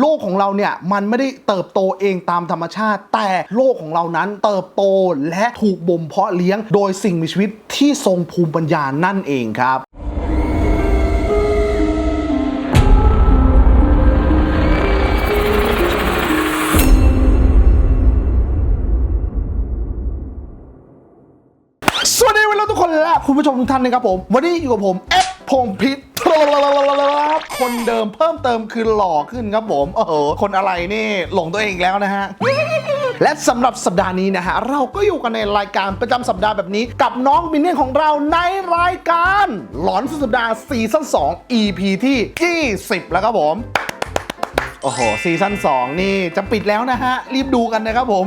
โลกของเราเนี่ยมันไม่ได้เติบโตเองตามธรรมชาติ แต่โลกของเรานั้นเติบโตและถูกบ่มเพาะเลี้ยง โดยสิ่งมีชีวิตที่ทรงภูมิปัญญานั่นเองครับ และคุณผู้ชมทุกท่านนะครับผม วันนี้อยู่กับผมเอฟพงพิษคนเดิมเพิ่มเติมคือหล่อขึ้นครับผมโอ้โหคนอะไรนี่หลงตัวเองแล้วนะฮะและสำหรับสัปดาห์นี้นะฮะ เราก็อยู่กันในรายการประจำสัปดาห์แบบนี้กับน้องมินเนี่ยนของเราในรายการ หลอนสุดสัปดาห์ซีซั่น2 EP ที่ 20 แล้วครับผม โอ้โหซีซั่น2 นี่จะปิดแล้วนะฮะ รีบดูกันนะครับผม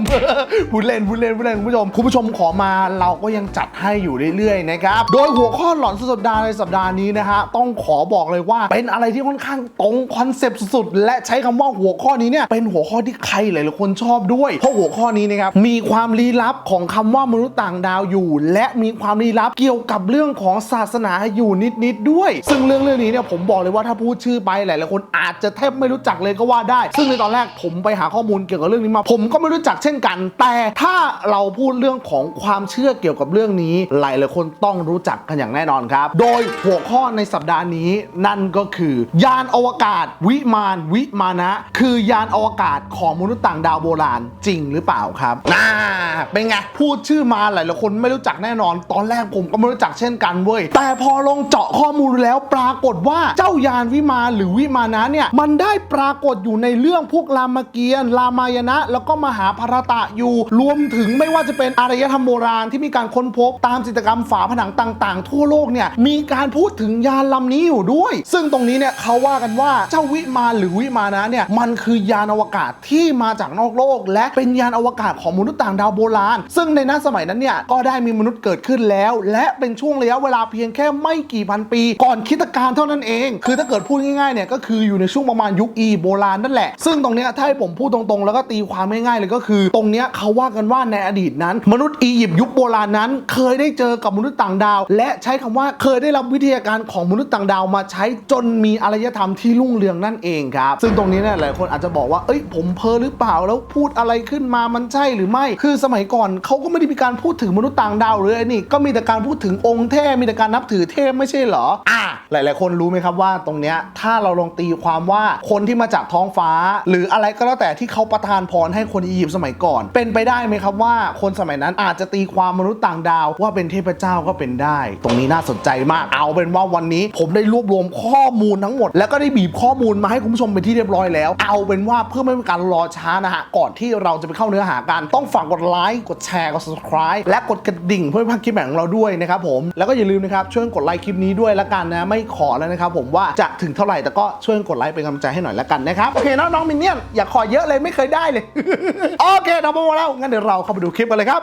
พูดเล่นพูดเล่นพูดเล่นคุณผู้ชม คุณผู้ชมขอมาเราก็ยังจัดให้อยู่เรื่อยๆนะครับ โดยหัวข้อหลอนสุดสัปดาห์ในสัปดาห์นี้นะฮะ ต้องขอบอกเลยว่าเป็นอะไรที่ค่อนข้างตรงคอนเซปต์สุดๆ และใช้คำว่าหัวข้อนี้เนี่ยเป็นหัวข้อที่ใครหลายๆคนชอบด้วย เพราะหัวข้อนี้นะครับมีความลี้ลับของคำว่ามนุษย์ต่างดาวอยู่ และมีความลี้ลับเกี่ยวกับเรื่องของศาสนาอยู่นิดๆด้วย ซึ่งเรื่องเรื่องนี้เนี่ยผมบอกเลยว่าถ้าพูดชื่อไปหลายๆคนอาจจะแทบไม่รู้จักเลยก็ว่าได้ ซึ่งในตอนแรกผมไปหาข้อมูลเกี่ยวกับเรื่องนี้มา ผมก็ไม่รู้จักเช่นกัน แต่ถ้าเราพูดเรื่องของความเชื่อเกี่ยวกับเรื่องนี้ หลายหลายคนต้องรู้จักกันอย่างแน่นอนครับ โดยหัวข้อในสัปดาห์นี้นั่นก็คือ ยานอวกาศ วิมาน วิมานะ คือยานอวกาศของมนุษย์ต่างดาวโบราณจริงหรือเปล่าครับน่าเป็นไงพูดชื่อมาหลายหลายคนไม่รู้จักแน่นอน ตอนแรกผมก็ไม่รู้จักเช่นกันเว้ยแต่พอลงเจาะข้อมูลแล้วปรากฏว่าเจ้ายานวิมานหรือวิมานะเนี่ยมันได้ปรากฏอยู่ในเรื่องพวกรามเกียรติ์รามายณะ แล้วก็มหาภารตะอยู่ รวมถึงไม่ว่าจะเป็นอารยธรรมโบราณที่มีการค้นพบตามจิตรกรรมฝาผนังต่างๆ ทั่วโลกเนี่ยมีการพูดถึงยานลำนี้อยู่ด้วย ซึ่งตรงนี้เนี่ยเขาว่ากันว่าเจ้าวิมานหรือวิมานะเนี่ยมันคือยานอวกาศที่มาจากนอกโลก และเป็นยานอวกาศของมนุษย์ต่างดาวโบราณ ซึ่งในนั้นสมัยนั้นเนี่ยก็ได้มีมนุษย์เกิดขึ้นแล้ว และเป็นช่วงระยะเวลาเพียงแค่ไม่กี่พันปี ก่อนคิดการเท่านั้นเอง คือถ้าเกิดพูดง่ายๆเนี่ยก็คืออยู่ในช่วงประมาณยุคอีโบราณนั่นแหละ ซึ่งตรงเนี้ยถ้าให้ผมพูดตรงๆ แล้วก็ตีความง่ายๆเลยก็คือ ตรงเนี้ยเขาว่ากันว่าในอดีตนั้น มนุษย์อียิปต์ยุคโบราณนั้น เคยได้เจอกับมนุษย์ต่างดาว และใช้คำว่าเคยได้รับวิทยาการของมนุษย์ต่างดาวมาใช้จนมีอารยธรรมที่รุ่งเรืองนั่นเองครับซึ่งตรงนี้เนี่ยหลายคนอาจจะบอกว่าเอ้ยผมเพ้อหรือเปล่าแล้วพูดอะไรขึ้นมามันใช่หรือไม่ คือสมัยก่อนเขาก็ไม่ได้มีการพูดถึงมนุษย์ต่างดาวหรือไอ้นี่ก็มีแต่การพูดถึงองค์เทพมีแต่การนับถือเทพไม่ใช่เหรออะหลาย ๆ คนรู้ไหมครับว่าตรงเนี้ยถ้าเราลองตีความว่าคนที่มาจากทองฟ้า หรืออะไรก็แล้วแต่ที่เขาประทานพรให้คนอียิปต์สมัยก่อน เป็นไปได้ไหมครับว่าคนสมัยนั้นอาจจะตีความมนุษย์ต่างดาว ว่าเป็นเทพเจ้าก็เป็นได้ ตรงนี้น่าสนใจมากเอาเป็นว่าวันนี้ ผมได้รวบรวมข้อมูลทั้งหมด แล้วก็ได้บีบข้อมูลมาให้คุณผู้ชมเป็นที่เรียบร้อยแล้ว เอาเป็นว่าเพื่อไม่เป็นการรอช้านะฮะก่อนที่เราจะไปเข้าเนื้อหากันต้องฝากกดไลค์กดแชร์กด subscribe และกดกระดิ่งเพื่อไม่พลาดคลิปใหม่ของเราด้วยนะครับผมแล้วก็อย่าลืมนะครับช่วยกดไลค์คลิปนี้ด้วยละกันนะไม่ขอแล้วนะครับผมว่าจะถึงเท่าไหร่แต่ก็ช่วยกดไลค์เป็นกำลังใจให้หน่อยละกันนะครับโอเคนะน้องมินเนี่ยนอย่าขอเยอะเลยไม่เคยได้เลย โอเคทำมาแล้วงั้นเดี๋ยวเราเข้าไปดูคลิปกันเลยครับ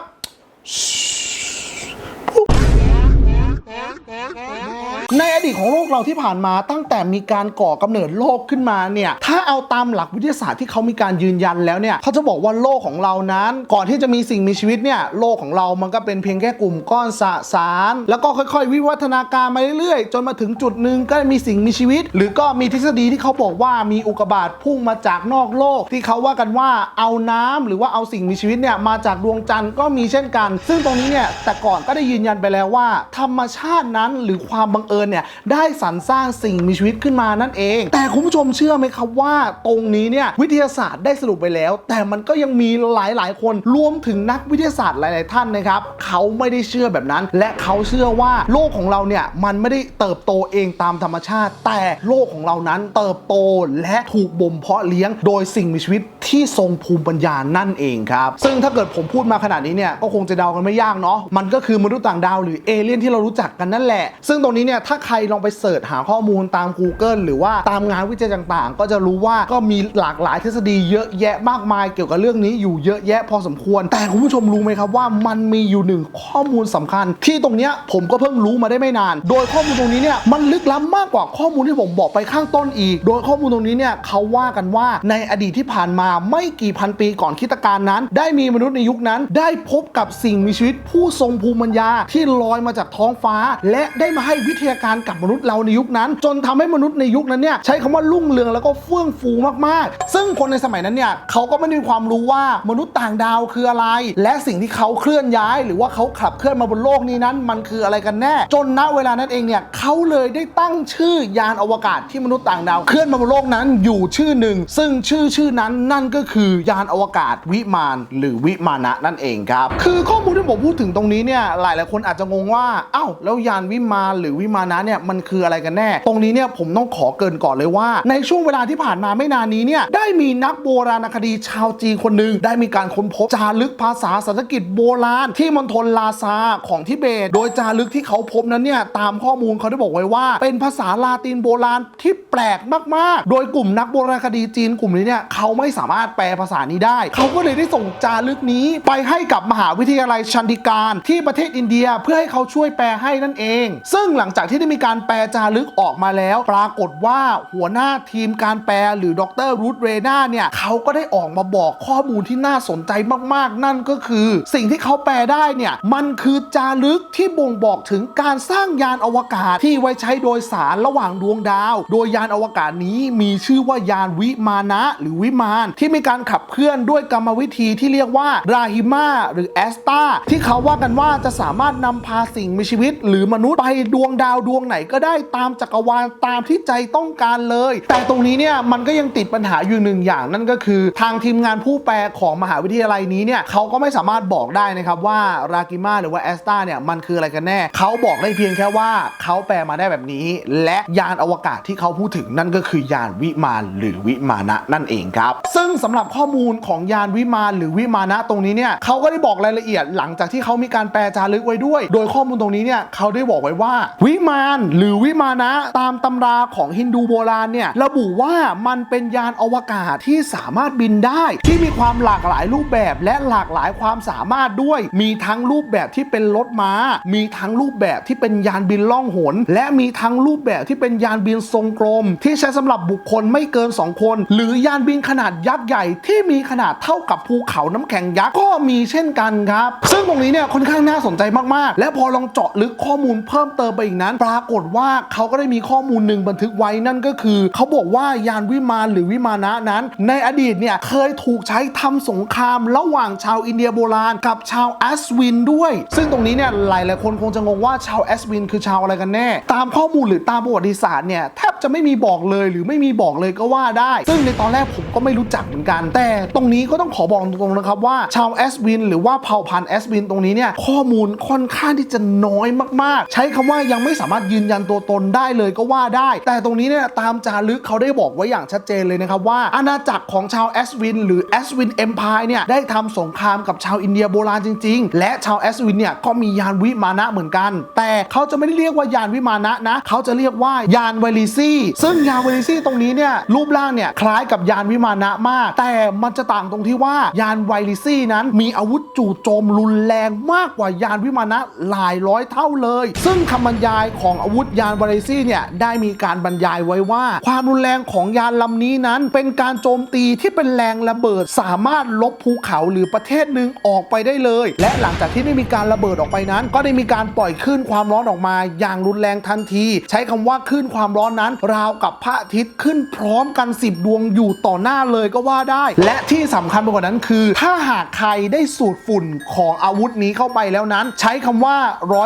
ในอดีตของโลกเราที่ผ่านมาตั้งแต่มีการก่อกำเนิดโลกขึ้นมาเนี่ยถ้าเอาตามหลักวิทยาศาสตร์ที่เขามีการยืนยันแล้วเนี่ยเขาจะบอกว่าโลกของเรานั้น ก่อนที่จะมีสิ่งมีชีวิตเนี่ยโลกของเรามันก็เป็นเพียงแค่กลุ่มก้อนสสาร แล้วก็ค่อยๆ วิวัฒนาการมาเรื่อยๆ จนมาถึงจุดหนึ่งก็มีสิ่งมีชีวิต หรือก็มีทฤษฎีที่เขาบอกว่ามีอุกกาบาตพุ่งมาจากนอกโลก ที่เขาว่ากันว่าเอาน้ำหรือว่าเอาสิ่งมีชีวิตเนี่ยมาจากดวงจันทร์ก็มีเช่นกัน ซึ่งตรงนี้เนี่ยแต่ก่อนก็ได้ยืนยันไปแล้วว่าธรรมชาตินั้นหรือความบังเอิญเนี่ยได้สรรสร้างสิ่งมีชีวิตขึ้นมานั่นเอง แต่คุณผู้ชมเชื่อไหมครับว่าตรงนี้เนี่ยวิทยาศาสตร์ได้สรุปไปแล้ว แต่มันก็ยังมีหลาย ๆ คนรวมถึงนักวิทยาศาสตร์หลาย ๆ ท่านนะครับเขาไม่ได้เชื่อแบบนั้น และเขาเชื่อว่าโลกของเราเนี่ยมันไม่ได้เติบโตเองตามธรรมชาติ แต่โลกของเรานั้นเติบโตและถูกบ่มเพาะเลี้ยง โดยสิ่งมีชีวิตที่ทรงภูมิปัญญานั่นเองครับ ซึ่งถ้าเกิดผมพูดมาขนาดนี้เนี่ยก็คงจะเดากันไม่ยากเนาะมันก็คือมนุษย์ต่างดาวหรือเอเลี่ยนที่เรารู้จักกันนั่นแหละ ซึ่งตรงนี้เนี่ยถ้าใครลองไปเสิร์ชหาข้อมูลตาม Google หรือว่าตามงานวิจัยต่างๆ ก็จะรู้ว่าก็มีหลากหลายทฤษฎีเยอะแยะมากมายเกี่ยวกับเรื่องนี้อยู่เยอะแยะพอสมควร แต่คุณผู้ชมรู้ไหมครับว่ามันมีอยู่หนึ่งข้อมูลสำคัญ ที่ตรงเนี้ยผมก็เพิ่งรู้มาได้ไม่นาน โดยข้อมูลตรงนี้เนี่ยมันลึกล้ำมากกว่าข้อมูลที่ผมบอกไปข้างต้นอีก โดยข้อมูลตรงนี้เนี่ยเขาว่ากันว่าในอดีตที่ผ่านมาไม่กี่พันปีก่อนคิตกาลนั้น ได้มีมนุษย์ในยุคนั้น ได้พบกับสิ่งมีชีวิตผู้ทรงภูมิปัญญาที่ลอยมาจากท้องฟ้าและได้มาให้วิทยาการกับมนุษย์เราในยุคนั้น จนทำให้มนุษย์ในยุคนั้นเนี่ยใช้คำว่ารุ่งเรืองแล้วก็เฟื่องฟูมากๆ ซึ่งคนในสมัยนั้นเนี่ยเขาก็ไม่ได้มีความรู้ว่ามนุษย์ต่างดาวคืออะไร และสิ่งที่เขาเคลื่อนย้าย หรือว่าเขาขับเคลื่อนมาบนโลกนี้นั้น มันคืออะไรกันแน่ จนณเวลานั้นเองเนี่ยเขาเลยได้ตั้งชื่อยานอวกาศที่มนุษย์ต่างดาวเคลื่อนมาบนโลกนั้นอยู่ชื่อหนึ่ง ซึ่งชื่อชื่อนั้นนั่นก็คือยานอวกาศวิมานหรือวิมานะนั่นเองครับ คือข้อมูลที่ผมพูดถึงตรงนี้เนี่ยหลายหลายคนอาจจะงงว่า เอ้าแล้วยานวิมานหรือวิมานะเนี่ยมันคืออะไรกันแน่ ตรงนี้เนี่ยผมต้องขอเกินก่อนเลยว่า ในช่วงเวลาที่ผ่านมาไม่นานนี้เนี่ยได้มีนักโบราณคดีชาวจีนคนหนึ่งได้มีการค้นพบจารึกภาษาสันสกฤตโบราณ ที่มณฑลลาซาของทิเบต โดยจารึกที่เขาพบนั้นเนี่ยตามข้อมูลเขาได้บอกไว้ว่า เป็นภาษาลาตินโบราณที่แปลกมากๆ โดยกลุ่มนักโบราณคดีจีนกลุ่มนี้เนี่ยเขาไม่สามารถแปลภาษานี้ได้ เขาก็เลยได้ส่งจารึกนี้ ไปให้กับมหาวิทยาลัยชันดิการที่ประเทศอินเดียเพื่อให้เขาช่วยแปลให้นั่นเอง ซึ่งหลังจากที่ได้มีการแปลจารึกออกมาแล้ว ปรากฏว่าหัวหน้าทีมการแปลหรือดรรูธเรนาเนี่ยเขาก็ได้ออกมาบอกข้อมูลที่น่าสนใจมากๆ นั่นก็คือ สิ่งที่เขาแปลได้เนี่ยมันคือจารึกที่บ่งบอกถึงการสร้างยานอวกาศที่ไว้ใช้โดยสารระหว่างดวงดาว โดยยานอวกาศนี้มีชื่อว่ายานวิมานะหรือวิมาน ที่มีการขับเคลื่อนด้วยกรรมวิธีที่เรียกว่าราฮิมาหรือแอสตาที่เขาว่ากันว่าจะสามารถนำพาสิ่งมีชีวิตหรือมนุษย์ไปดวงดาวดวงไหนก็ได้ตามจักรวาลตามที่ใจต้องการเลย แต่ตรงนี้เนี่ยมันก็ยังติดปัญหาอยู่หนึ่งอย่างนั่นก็คือ ทางทีมงานผู้แปลของมหาวิทยาลัยนี้เนี่ยเขาก็ไม่สามารถบอกได้นะครับว่ารากิมาหรือว่าแอสตาเนี่ยมันคืออะไรกันแน่เขาบอกได้เพียงแค่ว่าเขาแปลมาได้แบบนี้ และยานอวกาศที่เขาพูดถึงนั่นก็คือยานวิมานหรือวิมานะนั่นเองครับ ซึ่งสำหรับข้อมูลของยานวิมานหรือวิมานะตรงนี้เนี่ยเขาก็ได้บอกรายละเอียดหลังจากที่เขามีการแปลจารึกไว้ด้วย โดยข้อมูลตรงนี้เนี่ยเขาได้บอกไว้ว่า วิมานหรือวิมานะตามตำราของฮินดูโบราณเนี่ยระบุว่ามันเป็นยานอวกาศที่สามารถบินได้ ที่มีความหลากหลายรูปแบบและหลากหลายความสามารถด้วย มีทั้งรูปแบบที่เป็นรถม้า มีทั้งรูปแบบที่เป็นยานบินล่องหน และมีทั้งรูปแบบที่เป็นยานบินทรงกลม ที่ใช้สำหรับบุคคลไม่เกิน 2 คน หรือยานบินขนาดยักษ์ใหญ่ที่มีขนาดเท่ากับภูเขาน้ำแข็งยักษ์ก็มีเช่นกันครับ ซึ่งตรงนี้เนี่ยค่อนข้างน่าสนใจมากๆ และพอลองเจาะลึกข้อมูลเพิ่มเติมไปอีกนั้น ปรากฏว่าเขาก็ได้มีข้อมูลหนึ่งบันทึกไว้นั่นก็คือ เขาบอกว่ายานวิมานหรือวิมานะนั้น ในอดีตเนี่ยเคยถูกใช้ทำสงครามระหว่างชาวอินเดียโบราณกับชาวแอสวินด้วย ซึ่งตรงนี้เนี่ยหลายหลายคนคงจะงงว่าชาวแอสวินคือชาวอะไรกันแน่ ตามข้อมูลหรือตามประวัติศาสตร์เนี่ยแทบจะไม่มีบอกเลยหรือไม่มีบอกเลยก็ว่าได้ ซึ่งในตอนแรกผม ก็ไม่รู้จักเหมือนกัน แต่ตรงนี้ก็ต้องขอบอกตรงๆนะครับว่าชาวแอสวินหรือว่าเผ่าพันธุ์แอสวินตรงนี้เนี่ยข้อมูลค่อนข้างที่จะน้อยมากๆ ใช้คำว่ายังไม่สามารถยืนยันตัวตนได้เลยก็ว่าได้ แต่ตรงนี้เนี่ยตามจารึกเขาได้บอกไว้อย่างชัดเจนเลยนะครับว่าอาณาจักรของชาวแอสวินหรือแอสวินเอ็มพายเนี่ยได้ทำสงครามกับชาวอินเดียโบราณจริง ๆ และชาวแอสวินเนี่ยก็มียานวิมานะเหมือนกัน แต่เขาจะไม่ได้เรียกว่ายานวิมานะนะเขาจะเรียกว่ายานไวลิซี่ซึ่งยานไวลิซี่ตรงนี้เนี่ยรูปร่างเนี่ยคล้ายกับยานวิมานะมาก แต่มันจะต่างตรงที่ว่ายานไวลิซี่นั้นมีอาวุธจู่โจมรุนแรงมากกว่ายานวิมานะหลายร้อยเท่าเลย ซึ่งคำบรรยายของอาวุธยานไวลิซี่เนี่ยได้มีการบรรยายไว้ว่า ความรุนแรงของยานลำนี้นั้น เป็นการโจมตีที่เป็นแรงระเบิด สามารถลบภูเขาหรือประเทศหนึ่งออกไปได้เลย และหลังจากที่ได้มีการระเบิดออกไปนั้น ก็ได้มีการปล่อยคลื่นความร้อนออกมาอย่างรุนแรงทันที ใช้คำว่าคลื่นความร้อนนั้น ราวกับพระอาทิตย์ขึ้นพร้อมกัน 10 ดวงอยู่ต่อหน้าเลยก็ว่าได้ และที่สำคัญไปกว่านั้นคือ ถ้าหากใครได้สูดฝุ่นของอาวุธนี้เข้าไปแล้วนั้น ใช้คำว่า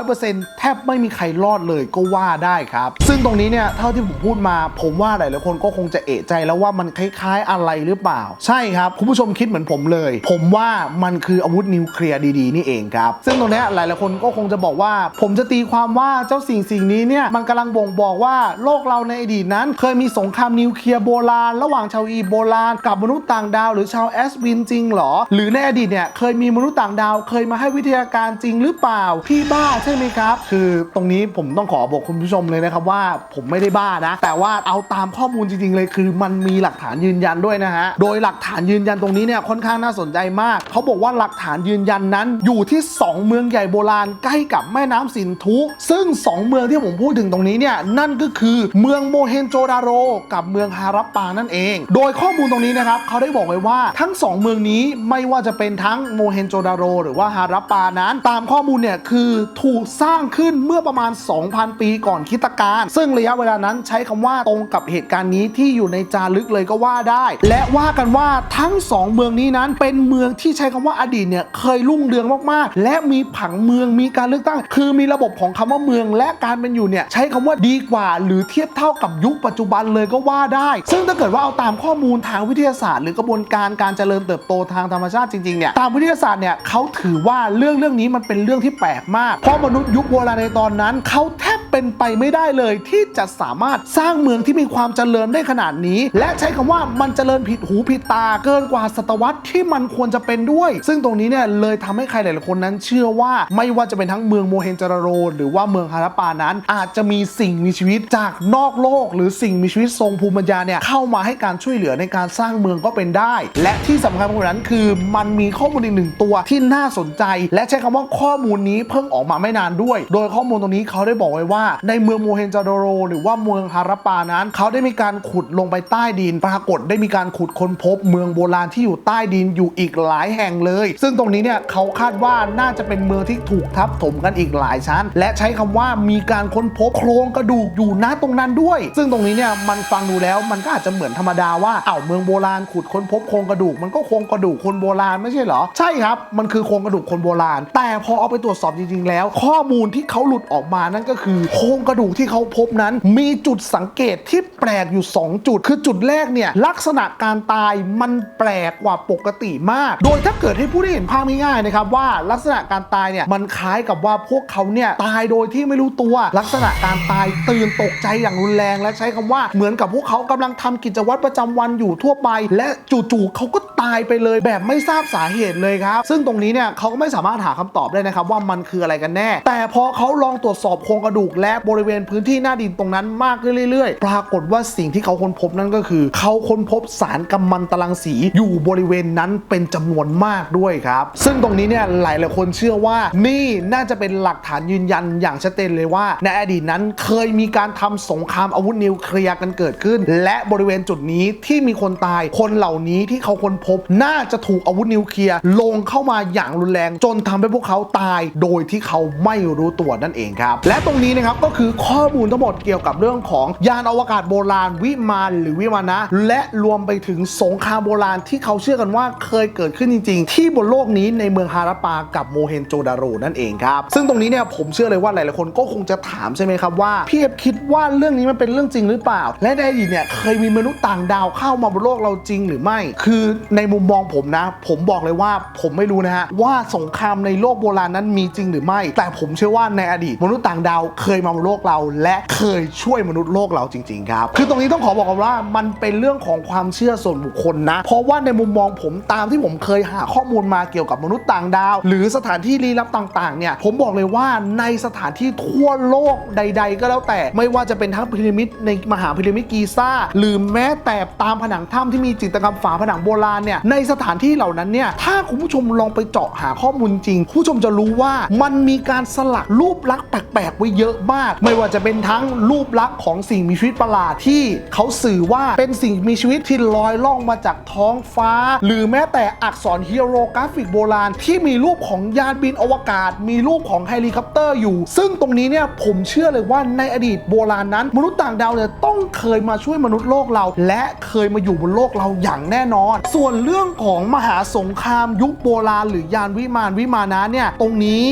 100%แทบไม่มีใครรอดเลยก็ว่าได้ครับ ซึ่งตรงนี้เนี่ยเท่าที่ผมพูดมา ผมว่าหลายๆคนก็คงจะเอะใจแล้วว่ามันคล้ายๆอะไรหรือเปล่า ใช่ครับ คุณผู้ชมคิดเหมือนผมเลย ผมว่ามันคืออาวุธนิวเคลียร์ดีๆนี่เองครับ ซึ่งตรงนี้ยหลายๆคนก็คงจะบอกว่า ผมจะตีความว่าเจ้าสิ่งสิ่งนี้เนี่ยมันกำลังบ่งบอกว่าโลกเราในอดีตนั้น เคยมีสงครามนิวเคลียร์โบราณระหว่างชาวอีโบราณกับมนุษย์ต่างดาวหรือชาวแอสวินจริงหรอ หรือในอดีตเนี่ยเคยมีมนุษย์ต่างดาว เคยมาให้วิทยาการจริงหรือเปล่า พี่บ้าใช่ไหมครับ คือตรงนี้ผมต้องขอบอกคุณผู้ชมเลยนะครับว่าผมไม่ได้บ้านะ แต่ว่าเอาตามข้อมูลจริงๆ เลยคือมันมีหลักฐานยืนยันด้วยนะฮะ โดยหลักฐานยืนยันตรงนี้เนี่ยค่อนข้างน่าสนใจมาก เขาบอกว่าหลักฐานยืนยันนั้นอยู่ที่ 2 เมืองใหญ่โบราณใกล้กับแม่น้ำสินธุ ซึ่ง 2 เมืองที่ผมพูดถึงตรงนี้เนี่ยนั่นก็คือเมืองโมเฮนโจดาโรกับเมืองฮารัปปานั่นเอง โดยข้อมูลตรงนี้นะครับเขาได้บอกไว้ว่าทั้ง 2 เมืองนี้ไม่ว่าจะเป็นทั้งโมเฮนโจดาโร หรือว่าฮารัปปานั้น ตามข้อมูลเนี่ยคือถูกสร้างขึ้นเมื่อประมาณ 2,000 ปีก่อนคิตกาลซึ่งระยะเวลานั้นใช้คำว่าตรงกับเหตุการณ์นี้ที่อยู่ในจารึกเลยก็ว่าได้ และว่ากันว่าทั้ง 2 เมืองนี้นั้นเป็นเมืองที่ใช้คำว่าอดีตเนี่ยเคยรุ่งเรืองมากๆ และมีผังเมืองมีการเลือกตั้ง คือมีระบบของคำว่าเมือง และการเป็นอยู่เนี่ยใช้คำว่าดีกว่า หรือเทียบเท่ากับยุคปัจจุบันเลยก็ว่าได้ ซึ่งถ้าเกิดว่าเอาตามข้อมูลทางางวิทยาศาสตร์ หรือกระบวนการการเจริญเติบโตทางธรรมชาติจริงๆเนี่ยตามวิทยาศาสตร์เนี่ยเขาถือว่าเรื่องเรื่องนี้มันเป็นเรื่องที่แปลกมาก เพราะมนุษย์ยุคโบราณในตอนนั้นเขาแท เป็นไปไม่ได้เลยที่จะสามารถสร้างเมืองที่มีความเจริญได้ขนาดนี้ และใช้คำว่ามันเจริญผิดหูผิดตาเกินกว่าศตวรรษที่มันควรจะเป็นด้วย ซึ่งตรงนี้เนี่ยเลยทำให้ใครหลายๆคนนั้นเชื่อว่าไม่ว่าจะเป็นทั้งเมืองโมเฮนจาโร หรือว่าเมืองฮาราปานั้น อาจจะมีสิ่งมีชีวิตจากนอกโลก หรือสิ่งมีชีวิตทรงภูมิปัญญาเนี่ยเข้ามาให้การช่วยเหลือในการสร้างเมืองก็เป็นได้ และที่สำคัญกว่านั้นคือมันมีข้อมูลอีกหนึ่งตัวที่น่าสนใจ และใช้คำว่าข้อมูลนี้เพิ่งออกมาไม่นานด้วย โดยข้อมูลตรงนี้เขาได้บอกไว้ว่าในเมืองโมเฮนจาโดโร หรือว่าเมืองฮาราปานั้น เขาได้มีการขุดลงไปใต้ดิน ปรากฏได้มีการขุดค้นพบ เมืองโบราณที่อยู่ใต้ดินอยู่อีกหลายแห่งเลย ซึ่งตรงนี้เนี่ยเขาคาดว่าน่าจะเป็นเมืองที่ถูกทับถมกันอีกหลายชั้น และใช้คำว่ามีการค้นพบโครงกระดูกอยู่ณตรงนั้นด้วย ซึ่งตรงนี้เนี่ยมันฟังดูแล้วมันก็อาจจะเหมือนธรรมดาว่าเอ้าเมืองโบราณขุดค้นพบโครงกระดูกมันก็โครงกระดูกคนโบราณไม่ใช่เหรอ ใช่ครับ มันคือโครงกระดูกคนโบราณ แต่พอเอาไปตรวจสอบจริงๆแล้ว ข้อมูลที่เขาหลุดออกมานั่นก็คือโครงกระดูกที่เขาพบนั้น มีจุดสังเกตที่แปลกอยู่ 2 จุด คือจุดแรกเนี่ยลักษณะการตายมันแปลกกว่าปกติมาก โดยถ้าเกิดให้ผู้ได้เห็นภาพง่ายๆนะครับว่าลักษณะการตายเนี่ยมันคล้ายกับว่าพวกเขาเนี่ยตายโดยที่ไม่รู้ตัว ลักษณะการตายตื่นตกใจอย่างรุนแรง และใช้คำว่าเหมือนกับพวกเขากำลังทำกิจวัตรประจำวันอยู่ทั่วไป และจู่ๆเขาก็ตายไปเลยแบบไม่ทราบสาเหตุเลยครับ ซึ่งตรงนี้เนี่ยเขาก็ไม่สามารถหาคำตอบได้นะครับว่ามันคืออะไรกันแน่ แต่พอเขาลองตรวจสอบโครงกระดูกและบริเวณพื้นที่หน้าดินตรงนั้นมากขึ้นเรื่อยๆ ปรากฏว่าสิ่งที่เขาค้นพบนั่นก็คือ เขาค้นพบสารกัมมันตรังสีอยู่บริเวณนั้นเป็นจำนวนมากด้วยครับ ซึ่งตรงนี้เนี่ยหลายหลายคนเชื่อว่านี่น่าจะเป็นหลักฐานยืนยันอย่างชัดเจนเลยว่า ในอดีตนั้นเคยมีการทำสงครามอาวุธนิวเคลียร์กันเกิดขึ้น และบริเวณจุดนี้ที่มีคนตายคนเหล่านี้ที่เขาค้นพบ น่าจะถูกอาวุธนิวเคลียร์ลงเข้ามาอย่างรุนแรง จนทำให้พวกเขาตาย โดยที่เขาไม่รู้ตัวนั่นเองครับ และตรงนี้นะครับก็คือข้อมูลทั้งหมดเกี่ยวกับเรื่องของยานอวกาศโบราณวิมานหรือวิมานะ และรวมไปถึงสงครามโบราณที่เขาเชื่อกันว่าเคยเกิดขึ้นจริง ๆ ที่บนโลกนี้ในเมืองฮาราปากับโมเฮนโจดาโรนั่นเองครับ ซึ่งตรงนี้เนี่ยผมเชื่อเลยว่าหลายๆคนก็คงจะถามใช่ไหมครับว่าพี่เอฟคิดว่าเรื่องนี้มันเป็นเรื่องจริงหรือเปล่า และในอดีตเนี่ยเคยมีมนุษย์ต่างดาวเข้ามาบนโลกเราจริงหรือไม่ คือในมุมมองผมนะ ผมบอกเลยว่าผมไม่รู้นะฮะว่าสงครามในโลกโบราณนั้นมีจริงหรือไม่ แต่ผมเชื่อว่าในอดีตมนุษย์ต่างดาวเคยมาบนโลกเรา และเคยช่วยมนุษย์โลกเราจริง ๆ ครับ คือตรงนี้ต้องขอบอกกันว่ามันเป็นเรื่องของความเชื่อส่วนบุคคลนะ เพราะว่าในมุมมองผมตามที่ผมเคยหาข้อมูลมาเกี่ยวกับมนุษย์ต่างดาว หรือสถานที่ลี้ลับต่างๆเนี่ยผมบอกเลยว่าในสถานที่ทั่วโลกใด ๆ ก็แล้วแต่ไม่ว่าจะเป็นทั้งพีระมิดในมหาพีระมิดกีซ่าหรือแม้แต่ตามผนังถ้ำที่มีจิตรกรรมฝาผนังโบราณเนี่ยในสถานที่เหล่านั้นเนี่ยถ้าคุณผู้ชมลองไปเจาะหาข้อมูลจริง ผู้ชมจะรู้ว่ามันมีการสลักรูปลักษณ์แปลกๆไว้เยอะมาก ไม่ว่าจะเป็นทั้งรูปลักษณ์ของสิ่งมีชีวิตประหลาดที่เขาสื่อว่าเป็นสิ่งมีชีวิตที่ลอยล่องมาจากท้องฟ้า หรือแม้แต่อักษรฮีโรกราฟิกโบราณ ที่มีรูปของยานบินอวกาศ มีรูปของเฮลิคอปเตอร์อยู่ ซึ่งตรงนี้เนี่ยผมเชื่อเลยว่าในอดีตโบราณนั้น มนุษย์ต่างดาวเนี่ยต้องเคยมาช่วยมนุษย์โลกเรา และเคยมาอยู่บนโลกเราอย่างแน่นอน ส่วนเรื่องของมหาสงครามยุคโบราณ หรือยานวิมานวิมานะเนี่ยตรงนี้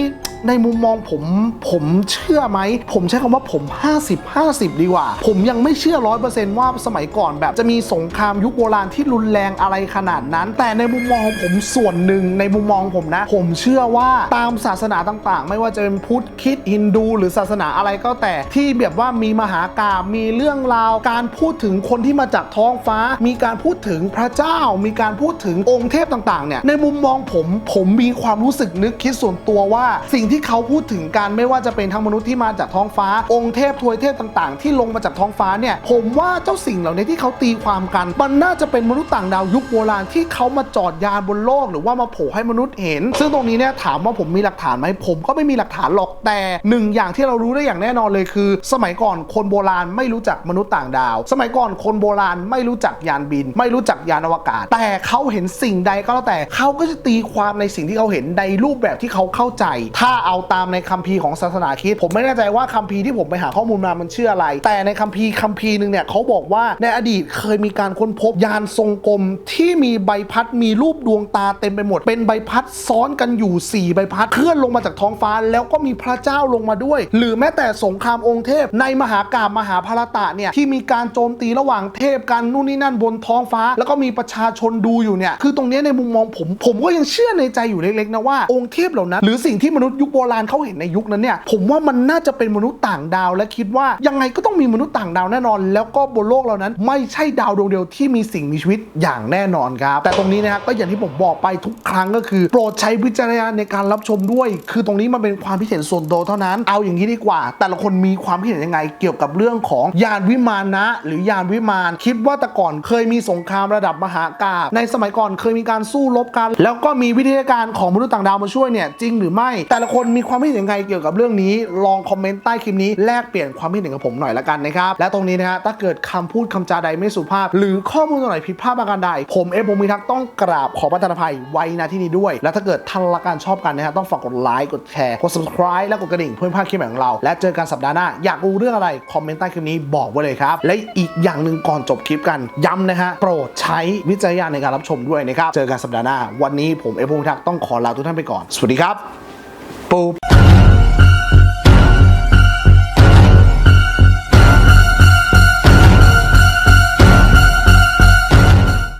ในมุมมองผมผมเชื่อไหม ผมใช้คำว่าผม 50 50 ดีกว่า ผมยังไม่เชื่อร้อยเปอร์เซนต์ว่าสมัยก่อนแบบจะมีสงครามยุคโบราณที่รุนแรงอะไรขนาดนั้น แต่ในมุมมองของผมส่วนหนึ่งในมุมมองผมนะ ผมเชื่อว่าตามศาสนาต่างๆ ไม่ว่าจะเป็นพุทธคิดฮินดูหรือศาสนาอะไรก็แต่ที่แบบว่ามีมหากาพย์มีเรื่องราวการพูดถึงคนที่มาจากท้องฟ้า มีการพูดถึงพระเจ้า มีการพูดถึงองค์เทพต่างๆเนี่ยในมุมมองผมผมมีความรู้สึกนึกคิดส่วนตัวว่าสิ่งที่ที่เขาพูดถึงกันไม่ว่าจะเป็นทั้งมนุษย์ที่มาจากท้องฟ้า องค์เทพทวยเทพต่างๆ ที่ลงมาจากท้องฟ้าเนี่ยผมว่าเจ้าสิ่งเหล่านี้ที่เขาตีความกัน มันน่าจะเป็นมนุษย์ต่างดาวยุคโบราณที่เขามาจอดยานบนโลกหรือว่ามาโผล่ให้มนุษย์เห็น ซึ่งตรงนี้เนี่ยถามว่าผมมีหลักฐานไหมผมก็ไม่มีหลักฐานหรอกแต่หนึ่งอย่างที่เรารู้ได้อย่างแน่นอนเลยคือ สมัยก่อนคนโบราณไม่รู้จักมนุษย์ต่างดาว สมัยก่อนคนโบราณไม่รู้จักยานบิน ไม่รู้จักยานอวกาศ แต่เขาเห็นสิ่งใดก็แล้วแต่เขาก็จะตีความในสิ่งที่เขาเห็นในรูปแบบที่เขาเข้าใจ ถ้าเอาตามในคัมภีร์ของศาสนาคริสต์ผมไม่แน่ใจว่าคัมภีร์ที่ผมไปหาข้อมูลมามันชื่ออะไร แต่ในคัมภีร์คัมภีร์หนึ่งเนี่ยเขาบอกว่าในอดีตเคยมีการค้นพบยานทรงกลมที่มีใบพัดมีรูปดวงตาเต็มไปหมด เป็นใบพัดซ้อนกันอยู่ 4 ใบพัดเคลื่อนลงมาจากท้องฟ้า แล้วก็มีพระเจ้าลงมาด้วย หรือแม้แต่สงครามองค์เทพ ในมหากาบมหาภารตะเนี่ยที่มีการโจมตีระหว่างเทพกันนู่นนี่นั่นบนท้องฟ้า แล้วก็มีประชาชนดูอยู่เนี่ยคือตรงนี้ในมุมมองผม ผมก็ยังเชื่อในใจอยู่เล็กๆนะว่าองค์เทพเหล่านั้นหรือสิ่งที่มนุษย์ยุคโบราณเขาเห็นในยุคนั้นเนี่ยผมว่ามันน่าจะเป็นมนุษย์ต่างดาว และคิดว่ายังไงก็ต้องมีมนุษย์ต่างดาวแน่นอน แล้วก็บนโลกเรานั้น ไม่ใช่ดาวดวงเดียวที่มีสิ่งมีชีวิตอย่างแน่นอนครับ แต่ตรงนี้นะครับก็อย่างที่ผมบอกไปทุกครั้งก็คือ โปรดใช้วิจารณญาณในการรับชมด้วย คือตรงนี้มันเป็นความคิดเห็นส่วนตัวเท่านั้น เอาอย่างนี้ดีกว่า แต่ละคนมีความคิดเห็นยังไง เกี่ยวกับเรื่องของยานวิมานนะ หรือยานวิมาน คิดว่าแต่ก่อนเคยมีสงครามระดับมหากาพย์ในสมัยก่อนเคยมีการสู้รบกัน แล้วก็มีวิทยาการของมนุษย์ต่างดาวมาช่วยเนี่ยจริงหรือไม่แต่ละคนมีความคิดเห็นยังไงเกี่ยวกับเรื่องนี้ ลองคอมเมนต์ใต้คลิปนี้แลกเปลี่ยนความคิดเห็นกับผมหน่อยละกันนะครับ และตรงนี้นะฮะถ้าเกิดคำพูดคำจาใดไม่สุภาพ หรือข้อมูลตรงไหนผิดพลาดประการใด ผมเอฟผมมีทักต้องกราบขอประทานอภัยไว้ณที่นี้ด้วย และถ้าเกิดท่านละการชอบกันนะฮะต้องฝากกดไลค์กดแชร์กด subscribe และกดกระดิ่งเพื่อไม่พลาดคลิปใหม่ของเรา และเจอกันสัปดาห์หน้าอยากรู้เรื่องอะไรคอมเมนต์ใต้คลิปนี้บอกไว้เลยครับและอีกอย่างหนึ่งก่อนจบคลิปกันย้ำนะฮะโปรดใช้วิจารณญาณในการรับชมด้วยนะครับเจอกันสัปดาห์หน้าวันนี้ผมเอฟผมมีทักต้องขอลาทุกท่านไปก่อน สวัสดีครับ ปู